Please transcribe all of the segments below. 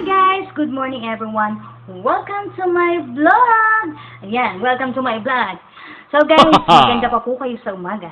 Hi guys! Good morning everyone! Welcome to my vlog! Ayan, welcome to my vlog. So guys, maganda pa po kayo sa umaga.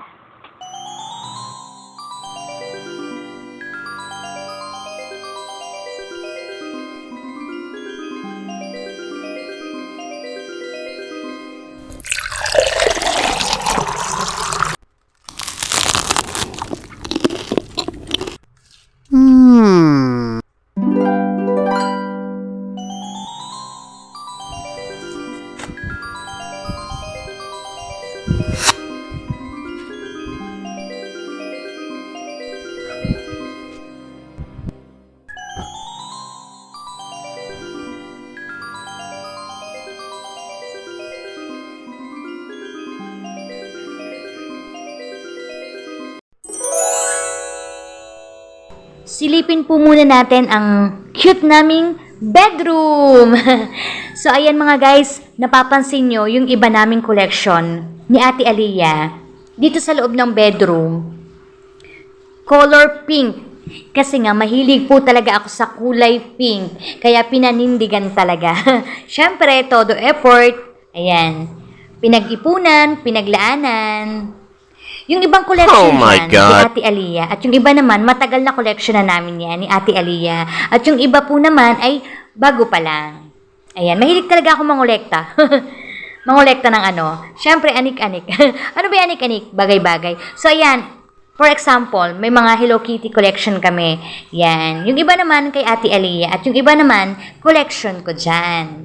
Silipin po muna natin ang cute naming bedroom. so, ayan mga guys, napapansin nyo yung iba naming collection ni Ate Aliyah dito sa loob ng bedroom. Color pink. Kasi nga, mahilig po talaga ako sa kulay pink. Kaya pinanindigan talaga. Siyempre, todo effort. Ayan. Pinag-ipunan, pinaglaanan. Yung ibang collection Oh my yan, God. ni Ate Aliyah. At yung iba naman, matagal na collection na namin yan, ni Ate Aliyah. At yung iba po naman ay bago pa lang. Ayan, mahilig talaga ako mangolekta. mangolekta ng ano. Siyempre, anik-anik. ano ba yung anik-anik? Bagay-bagay. So, ayan. For example, may mga Hello Kitty collection kami. Yan. Yung iba naman kay Ate Aliyah. At yung iba naman, collection ko dyan.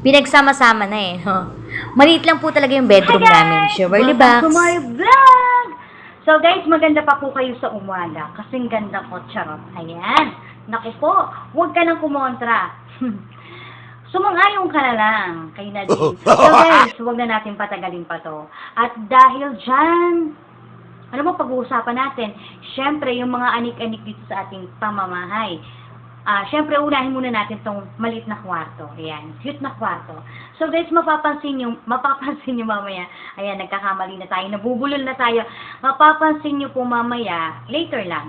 Pinagsama-sama na eh. No? Maliit lang po talaga yung bedroom namin. Surely box. Welcome to my vlog! So guys, maganda pa po kayo sa umaga. Kasing ganda ko, charot. Ayan. Naku po, huwag ka nang kumontra. Sumang-ayong ka na lang kay Nadine. So guys, huwag na natin patagalin pa to. At dahil dyan, ano mo pag-uusapan natin? Siyempre, yung mga anik-anik dito sa ating pamamahay. Ah, syempre unahin muna natin tong maliit na kwarto. Ayan, cute na kwarto. So guys, mapapansin niyo, mapapansin niyo mamaya. Ayan, nagkakamali na tayo, nabubulol na tayo. Mapapansin niyo po mamaya, later lang.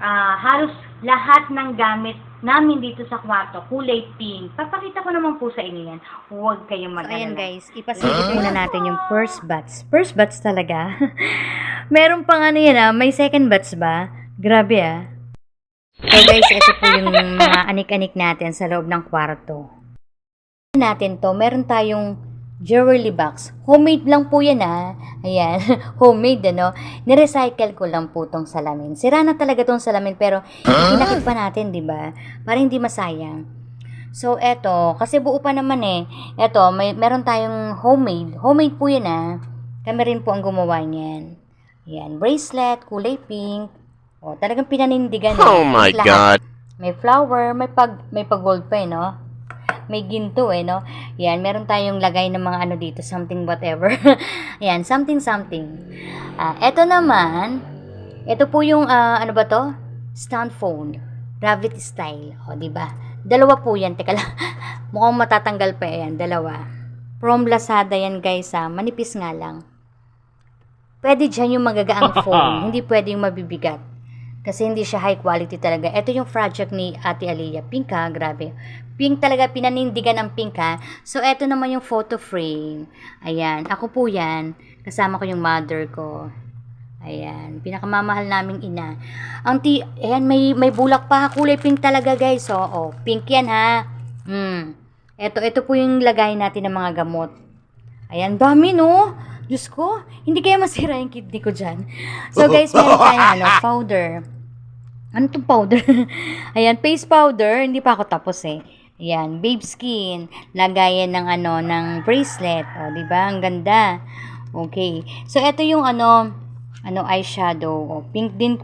Ah, halos lahat ng gamit namin dito sa kwarto, kulay pink. Papakita ko naman po sa inyo yan. Huwag kayong So, ayan guys, ipasilip muna natin yung first batch. First batch talaga. Meron pang ano yan ah, may second batch ba? Grabe ah. So guys, ito po yung mga anik-anik natin sa loob ng kwarto. natin to, meron tayong jewelry box. Homemade lang po yan ah. Ayan, homemade ano. Nirecycle ko lang po tong salamin. Sira na talaga tong salamin pero pinakit pa natin, di ba? Para hindi masayang. So, eto, kasi buo pa naman eh. Eto, may, meron tayong homemade. Homemade po yan ah. Kami rin po ang gumawa niyan. Yan, bracelet, kulay pink. O, talagang pinanindigan. eh. Oh my Lahat. God. May flower, may pag may pag gold pa eh, no? May ginto eh, no? Yan, meron tayong lagay ng mga ano dito, something whatever. Yan, something something. Ah, eto naman, ito po yung ah, ano ba to? Stand phone. Gravity style. O, di ba? Dalawa po yan. Teka lang. Mukhang matatanggal pa yan. Dalawa. From Lazada yan, guys, ha. Manipis nga lang. Pwede dyan yung magagaang phone. Hindi pwede yung mabibigat. Kasi hindi siya high quality talaga. Ito yung project ni Ate Aliyah. Pink ha, grabe. Pink talaga, pinanindigan ng pink ha. So, ito naman yung photo frame. Ayan, ako po yan. Kasama ko yung mother ko. Ayan, pinakamamahal naming ina. Ang ti, ayan, may, may bulak pa. Kulay pink talaga guys. So, oh, pink yan ha. Hmm. Ito, ito po yung lagay natin ng mga gamot. Ayan, dami no. Diyos ko, hindi kaya masira yung kidney ko dyan. So guys, meron tayong ano, powder. Ano tong powder? Ayan, face powder. Hindi pa ako tapos eh. Ayan, babe skin. Lagayan ng ano, ng bracelet. O, di ba? Ang ganda. Okay. So, ito yung ano, ano, eyeshadow. O, pink din.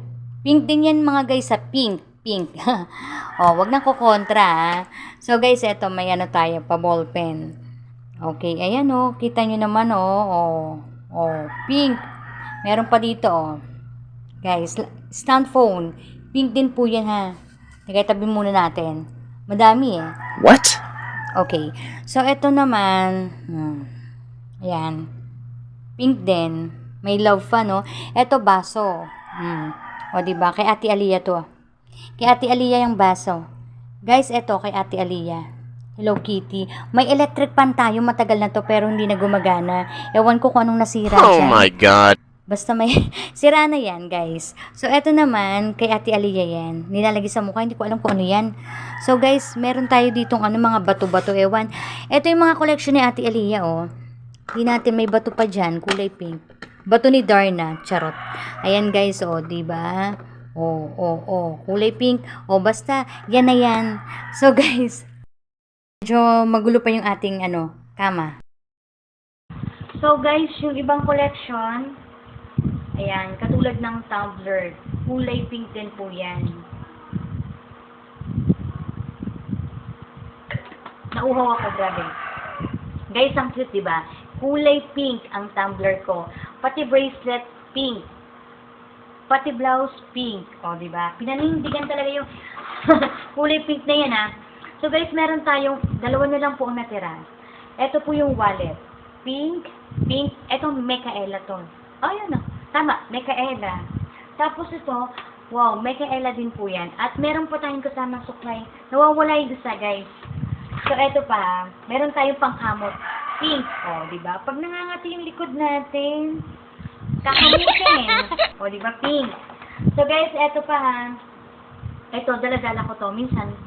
Pink din yan mga guys sa pink. Pink. o, wag na ko kontra ha. So, guys, ito may ano tayo, pa ball pen. Okay, ayan oh, kita nyo naman oh, oh, oh, pink. Meron pa dito oh. Guys, stand phone. Pink din po yan ha. Nagatabi muna natin. Madami eh. What? Okay. So, ito naman. Hmm. Ayan. Pink din. May love pa, no? Ito, baso. Hmm. O, diba? Kay Ate Aliyah to. Kay Ate Aliyah yung baso. Guys, eto kay Ate Aliyah. Hello Kitty. May electric pan tayo matagal na to pero hindi na gumagana. Ewan ko kung anong nasira Oh dyan. my god. Basta may sira na yan, guys. So, eto naman, kay Ate Aliyah yan. Nilalagay sa mukha, hindi ko alam kung ano yan. So, guys, meron tayo ditong ano, mga bato-bato, ewan. Eto yung mga collection ni Ate Aliyah, oh. Hindi natin may bato pa dyan, kulay pink. Bato ni Darna, charot. Ayan, guys, oh, di ba? Oh, oh, oh, kulay pink. Oh, basta, yan na yan. So, guys, medyo magulo pa yung ating, ano, kama. So guys, yung ibang collection, ayan, katulad ng tumbler, kulay pink din po yan. Nauhaw ako, grabe. Guys, ang cute, di ba? Kulay pink ang tumbler ko. Pati bracelet, pink. Pati blouse, pink. O, di ba? Pinanindigan talaga yung kulay pink na yan, ha? So, guys, meron tayong, dalawa na lang po ang natira. Ito po yung wallet. Pink, pink. Ito, Mekaela to. Oh, yun na. Tama, Mekaela. Tapos ito, wow, Mekaela din po yan. At meron pa tayong kasamang suklay. Nawawala yung isa, guys. So, ito pa, meron tayong pangkamot. Pink. Oh, di ba? Pag nangangati yung likod natin, kakamutin. oh, di ba? Pink. So, guys, ito pa ha. Ito, daladala ko to. Minsan,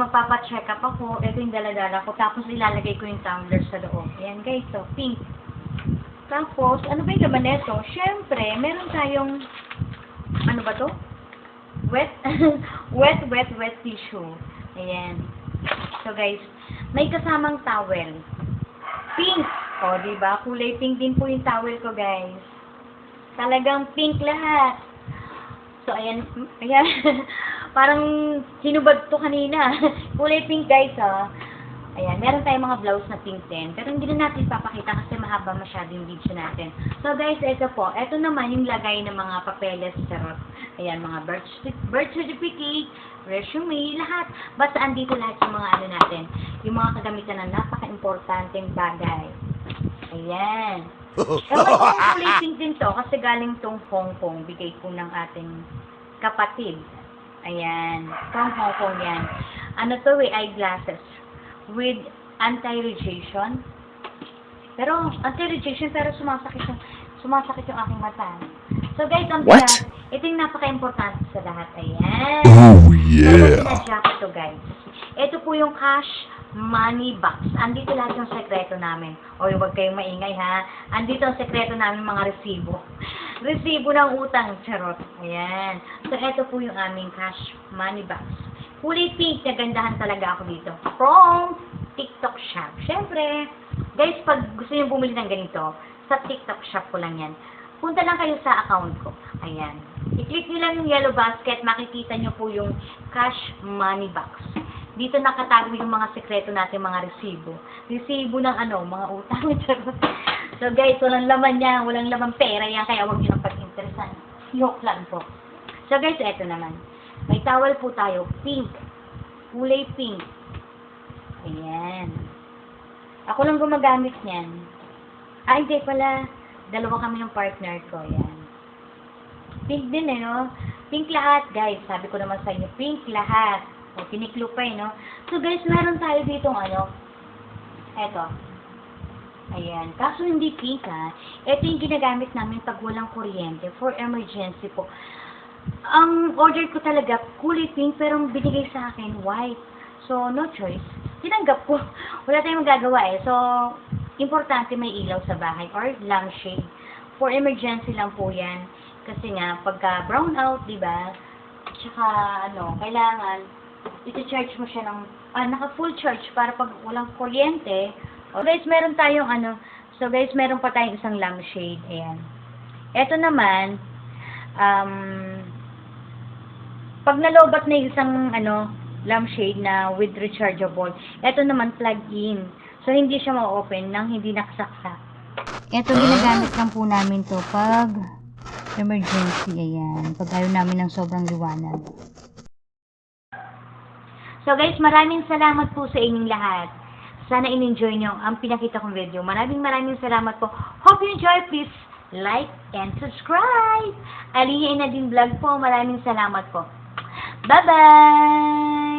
magpapacheck up ako, ito yung daladala ko. Tapos, ilalagay ko yung tumbler sa loob. Ayan, guys. So, pink. Tapos, ano ba yung laman nito? Siyempre, meron tayong, ano ba to? Wet, wet, wet, wet tissue. Ayan. So, guys, may kasamang towel. Pink. O, di ba? Kulay pink din po yung towel ko, guys. Talagang pink lahat. So, ayan. Ayan. Parang hinubad to kanina. Kulay pink, guys, ha. Ayan. Meron tayong mga blouse na pink din. Pero hindi na natin papakita kasi mahaba masyado yung video natin. So, guys, ito po. Ito naman yung lagay ng mga papeles, charot. Ayan, mga birth, certi- birth certificate, resume, lahat. Basta andito lahat yung mga ano natin. Yung mga kagamitan na napaka-importanteng bagay. Ayan. Ewan ko kung din to kasi galing tong Hong Kong. Bigay ko ng ating kapatid. Ayan. From Hong Kong yan. Ano to eh, eyeglasses. With anti-radiation. Pero, anti-radiation pero sumasakit yung, sumasakit yung aking mata. So guys, ang What? bigat, ito yung napaka-importante sa lahat. Ayan. Oh Yeah. jacket to guys. Ito po yung cash money box. Andito lahat yung sekreto namin. O huwag kayong maingay ha. Andito ang sekreto namin mga resibo. Resibo ng utang. Charot. Ayan. So, ito po yung aming cash money box. Kulay pink. Nagandahan talaga ako dito. From TikTok shop. Siyempre, guys, pag gusto niyo bumili ng ganito, sa TikTok shop ko lang yan. Punta lang kayo sa account ko. Ayan. I-click niyo lang yung yellow basket, makikita niyo po yung cash money box. Dito nakatago yung mga sekreto natin, mga resibo. Resibo ng ano, mga utang. So guys, walang laman yan, walang laman pera yan, kaya huwag niyo nang pag-interesan. Joke lang po. So guys, eto naman. May towel po tayo, pink. Kulay pink. Ayan. Ako lang gumagamit niyan. Ah, hindi pala. Dalawa kami ng partner ko. Yan. Pink din eh, no? Pink lahat, guys. Sabi ko naman sa inyo, pink lahat. O, kiniklo pa eh, no? So, guys, meron tayo ditong ano. Eto. Ayan. Kaso hindi pink, ha? Ito yung ginagamit namin pag walang kuryente for emergency po. Ang order ko talaga, kulay pink, pero binigay sa akin, white. So, no choice. Tinanggap ko. Wala tayong magagawa eh. So, importante may ilaw sa bahay or lampshade. For emergency lang po yan. Kasi nga, pagka brown out, di ba? Tsaka, ano, kailangan, iti-charge mo siya ng, ah, naka-full charge para pag walang kuryente. O, guys, meron tayong, ano, so guys, meron pa tayong isang lampshade. Ayan. Ito naman, um, pag nalobat na isang, ano, lampshade na with rechargeable, ito naman plug-in. So, hindi siya ma-open nang hindi nakasaksak. Ito, ginagamit lang po namin to pag emergency, ayan. Pag ayaw namin ng sobrang liwanag. So guys, maraming salamat po sa inyong lahat. Sana in-enjoy nyo ang pinakita kong video. Maraming maraming salamat po. Hope you enjoy. Please like and subscribe. Alihin na din vlog po. Maraming salamat po. Bye-bye!